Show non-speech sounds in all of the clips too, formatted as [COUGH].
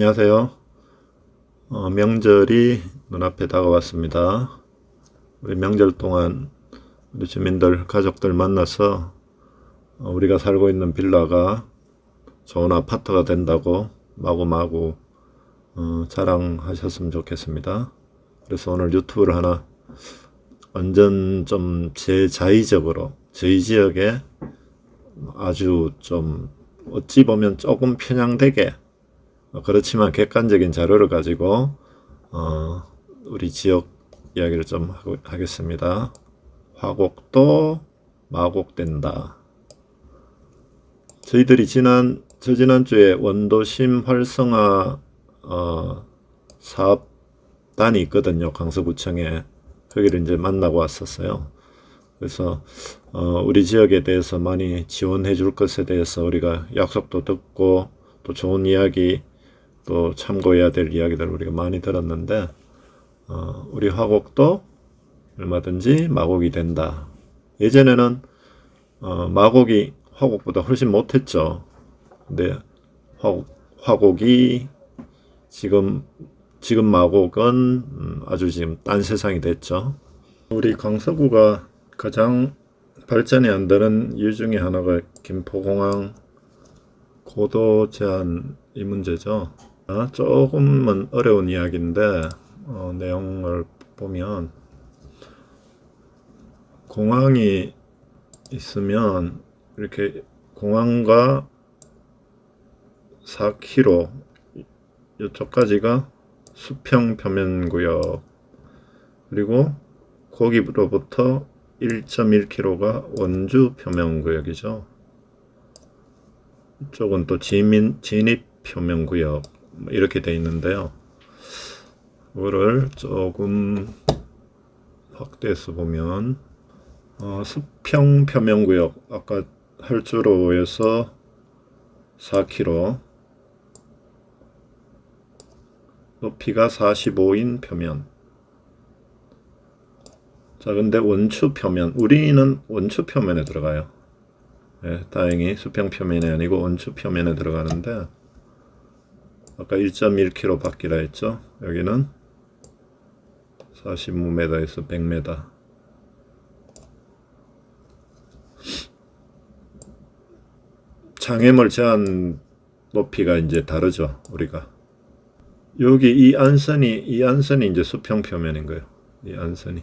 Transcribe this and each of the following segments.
안녕하세요. 어, 명절이 눈앞에 다가왔습니다. 우리 명절 동안 우리 주민들, 가족들 만나서 어, 우리가 살고 있는 빌라가 좋은 아파트가 된다고 마구마구 어, 자랑하셨으면 좋겠습니다. 그래서 오늘 유튜브를 하나 완전 좀 제 자의적으로 저희 지역에 아주 좀 어찌 보면 조금 편향되게 어, 그렇지만 객관적인 자료를 가지고 어, 우리 지역 이야기를 좀 하고, 하겠습니다. 화곡도 마곡된다. 저희들이 지난 저 지난 주에 원도심 활성화 어, 사업단이 있거든요. 강서구청에 거기를 이제 만나고 왔었어요. 그래서 어, 우리 지역에 대해서 많이 지원해 줄 것에 대해서 우리가 약속도 듣고 또 좋은 이야기 또 참고해야 될 이야기들을 우리가 많이 들었는데 어, 우리 화곡도 얼마든지 마곡이 된다. 예전에는 어, 마곡이 화곡보다 훨씬 못했죠. 근데 화곡, 화곡이 지금 지금 마곡은 음, 아주 지금 딴 세상이 됐죠. 우리 강서구가 가장 발전이 안 되는 이유 중에 하나가 김포공항 고도 제한 이 문제죠. 아, 조금은 어려운 이야기인데 어, 내용을 보면 공항이 있으면 이렇게 공항과 4km 이쪽까지가 수평 표면 구역 그리고 거기로부터 1.1km가 원주 표면 구역이죠. 이쪽은 또 진입 표면 구역 뭐 이렇게 돼 있는데요. 이거를 조금 확대해서 보면 어, 수평 표면구역 아까 할주로에서 4km 높이가 45인 표면 자 근데 원추 표면 우리는 원추 표면에 들어가요 예, 다행히 수평 표면이 아니고 원추 표면에 들어가는데 아까 1.1km 바뀌라 했죠? 여기는 45m에서 100m 장애물 제한 높이가 이제 다르죠 우리가. 여기 이 안선이 이 안선이 이제 수평 표면인 거예요. 이 안선이.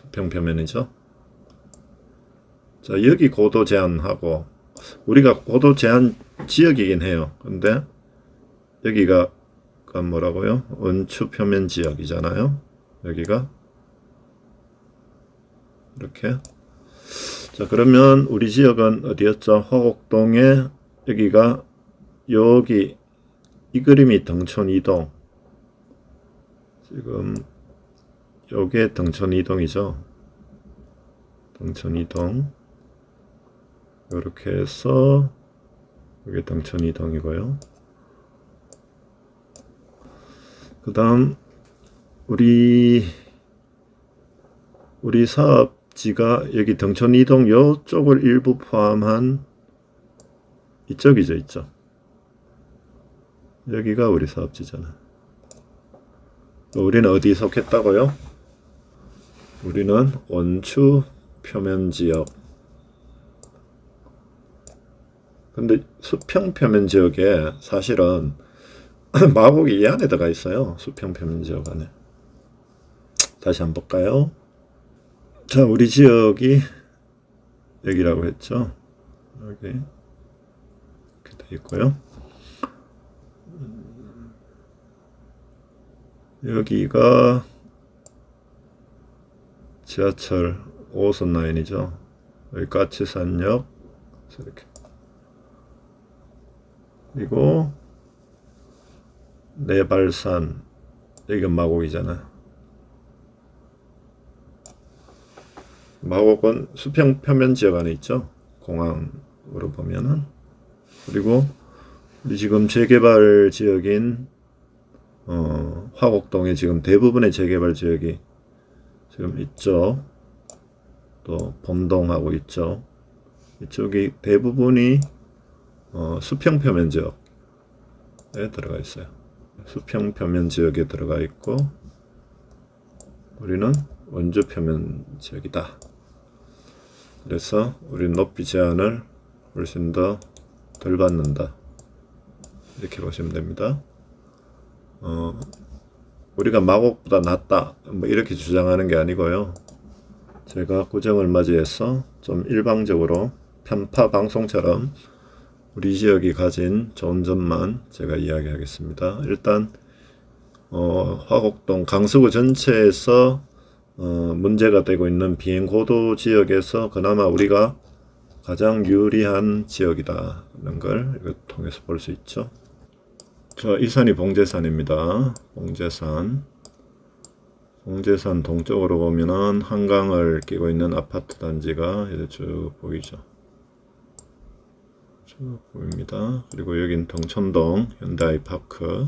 수평 표면이죠? 자 여기 고도 제한하고 우리가 고도 제한 지역이긴 해요. 근데 여기가 그 뭐라고요? 원추 표면 지역이잖아요. 여기가. 이렇게. 자 그러면 우리 지역은 어디였죠? 화곡동에 여기가 여기 이 그림이 등촌 이동. 지금 요게 등촌 이동이죠. 등촌 이동 이렇게 해서 이게 등촌 이동이고요. 그 다음 우리 우리 사업지가 여기 등촌 이동 요쪽을 일부 포함한 이쪽이죠, 이쪽. 여기가 우리 사업지잖아. 우리는 어디 속했다고요? 우리는 원추 표면 지역. 근데 수평 표면 지역에 사실은 [CLEARS THROAT] 마곡이 이 안에 들어가 있어요. 수평 표면 지역 안에. 다시 한번 볼까요? 자, 우리 지역이 여기라고 했죠. 여기 이렇게 돼 있고요. 여기가 지하철 5호선 라인이죠. 여기 까치산역 이렇게 그리고 내발산 여기가 마곡이잖아. 마곡은 수평 표면 지역 안에 있죠. 공항으로 보면은 그리고 우리 지금 재개발 지역인 어, 화곡동에 지금 대부분의 재개발 지역이 지금 있죠. 또 범동하고 있죠. 이쪽이 대부분이 어, 수평 표면 지역에 들어가 있어요. 수평 표면 지역에 들어가 있고 우리는 원주 표면 지역이다. 그래서 우리 높이 제한을 훨씬 더 덜 받는다. 이렇게 보시면 됩니다. 어, 우리가 마곡보다 낫다. 뭐 이렇게 주장하는 게 아니고요. 제가 구정을 맞이해서 좀 일방적으로 편파 방송처럼 우리 지역이 가진 좋은 점만 제가 이야기하겠습니다. 일단 어, 화곡동 강서구 전체에서 어, 문제가 되고 있는 비행 고도 지역에서 그나마 우리가 가장 유리한 지역이다는 걸 통해서 볼 수 있죠. 자, 이 산이 봉제산입니다. 봉제산. 봉제산 동쪽으로 보면은 한강을 끼고 있는 아파트 단지가 이제 쭉 보이죠. 쭉 보입니다. 그리고 여긴 동천동 현대아이 파크.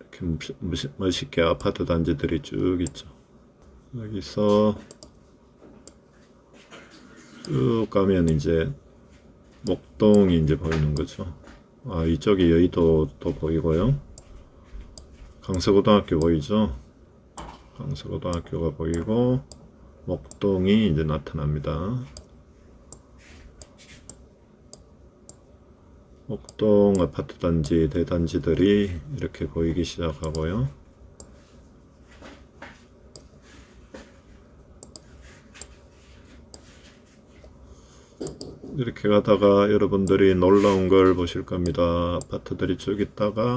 이렇게 무시- 무시- 멋있게 아파트 단지들이 쭉 있죠. 여기서 쭉 가면 이제 목동이 이제 보이는 거죠. 아, 이쪽이 여의도도 보이고요. 강서고등학교 보이죠? 강서고등학교가 보이고 목동이 이제 나타납니다. 목동 아파트 단지 대단지들이 이렇게 보이기 시작하고요. 이렇게 가다가 여러분들이 놀라운 걸 보실 겁니다. 아파트들이 쭉 있다가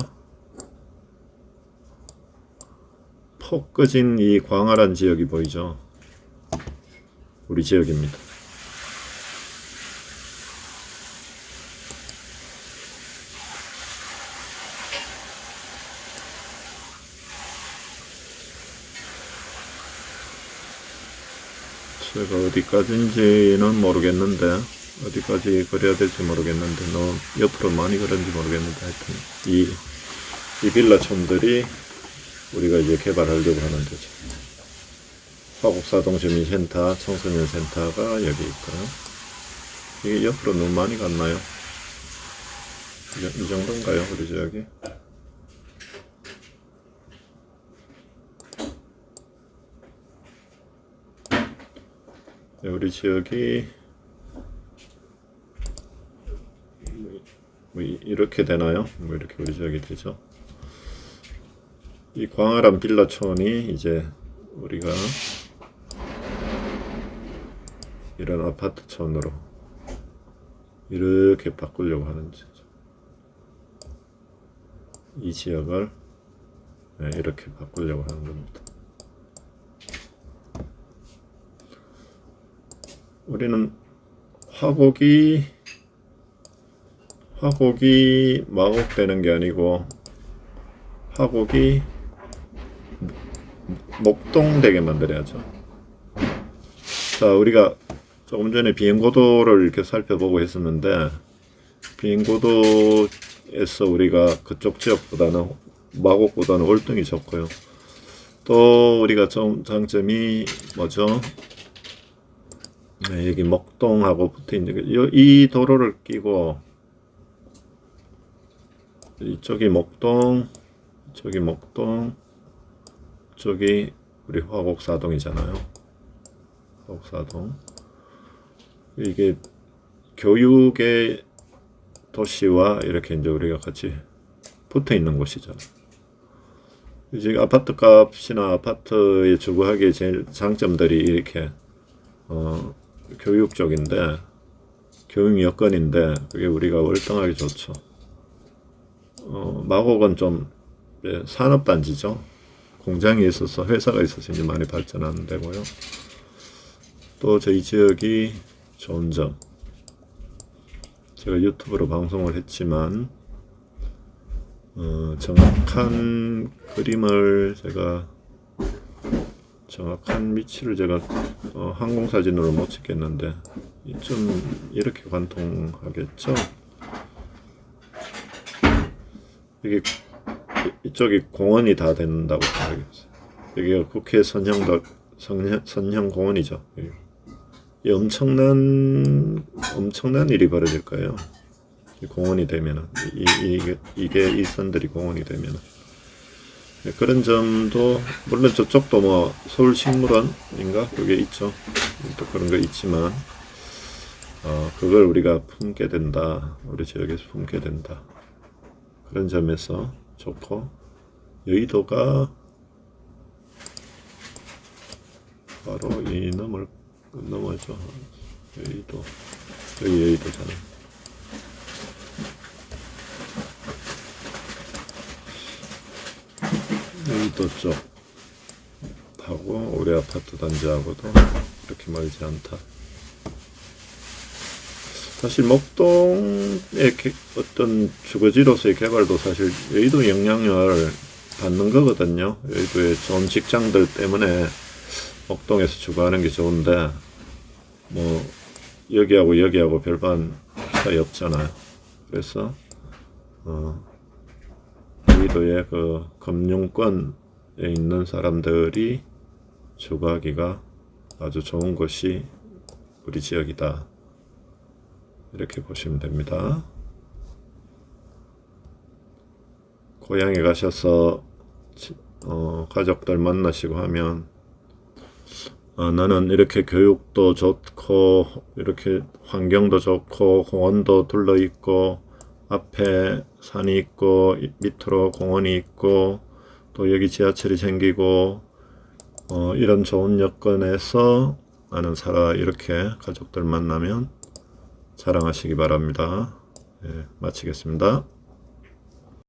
폭 꺼진 이 광활한 지역이 보이죠? 우리 지역입니다. 제가 어디까지인지는 모르겠는데 어디까지 그려야 될지 모르겠는데 너무 옆으로 많이 그런지 모르겠는데 하여튼 이, 이 빌라촌들이 우리가 이제 개발하려고 하는 데죠. 화곡사동 주민센터, 청소년 센터가 여기 있고요. 이게 옆으로 너무 많이 갔나요? 이, 정- 이 정도인가요? 우리 지역이? 우리 지역이 뭐 이- 이렇게 되나요? 뭐 이렇게 우리 지역이 되죠? 이 광활한 빌라촌이 이제 우리가 이런 아파트촌으로 이렇게 바꾸려고 하는 거죠. 이 지역을 네, 이렇게 바꾸려고 하는 겁니다. 우리는 화곡이 화곡이 마곡되는 게 아니고 화곡이 목동되게 만들어야죠. 자, 우리가 조금 전에 비행고도를 이렇게 살펴보고 했었는데 비행고도에서 우리가 그쪽 지역보다는 마곡보다는 월등히 좋고요. 또 우리가 좀 장점이 뭐죠? 네, 여기 목동하고 붙어 있는 게, 요- 이 도로를 끼고 이쪽이 목동, 저기 목동, 저기 우리 화곡사동이잖아요. 화곡사동. 이게 교육의 도시와 이렇게 이제 우리가 같이 붙어 있는 곳이잖아요. 이제 아파트 값이나 아파트에 주거하기에 제일 장점들이 이렇게 어, 교육 쪽인데 교육 여건인데 그게 우리가 월등하게 좋죠. 어, 마곡은 좀 예, 산업단지죠. 공장이 있어서 회사가 있어서 이제 많이 발전하는 데고요. 또 저희 지역이 좋은 점. 제가 유튜브로 방송을 했지만 어, 정확한 그림을 제가 정확한 위치를 제가 어, 항공 사진으로 못 찍겠는데 이- 좀 이렇게 관통하겠죠. 이- 이쪽이 공원이 다 된다고 생각했어요. 여기가 국회 선형도 선형, 선형 공원이죠. 여기. 이 엄청난 엄청난 일이 벌어질 거예요. 이 공원이 되면은 이, 이, 이게, 이 선들이 공원이 되면은 네, 그런 점도 물론 저쪽도 뭐 서울식물원인가? 그게 있죠. 또 그런 거 있지만 어, 그걸 우리가 품게 된다. 우리 지역에서 품게 된다. 그런 점에서 좋고 여의도가 바로 이 넘을 넘어죠 여의도. 여기 여의도잖아 여 의도 쪽 하고 우리 아파트 단지하고도 그렇게 멀지 않다. 사실 목동의 개- 어떤 주거지로서의 개발도 사실 여의도 영향을 받는 거거든요. 여의도의 좋은 직장들 때문에 목동에서 주거하는 게 좋은데 뭐 여기하고 여기하고 별반 차이 없잖아요. 그래서 어, 여의도의 그 금융권에 있는 사람들이 주거하기가 아주 좋은 곳이 우리 지역이다. 이렇게 보시면 됩니다. 고향에 가셔서 지- 어, 가족들 만나시고 하면 아, 나는 이렇게 교육도 좋고 이렇게 환경도 좋고 공원도 둘러 있고 앞에 산이 있고 이- 밑으로 공원이 있고 또 여기 지하철이 생기고 어, 이런 좋은 여건에서 나는 살아 이렇게 가족들 만나면 자랑하시기 바랍니다. 예, 마치겠습니다.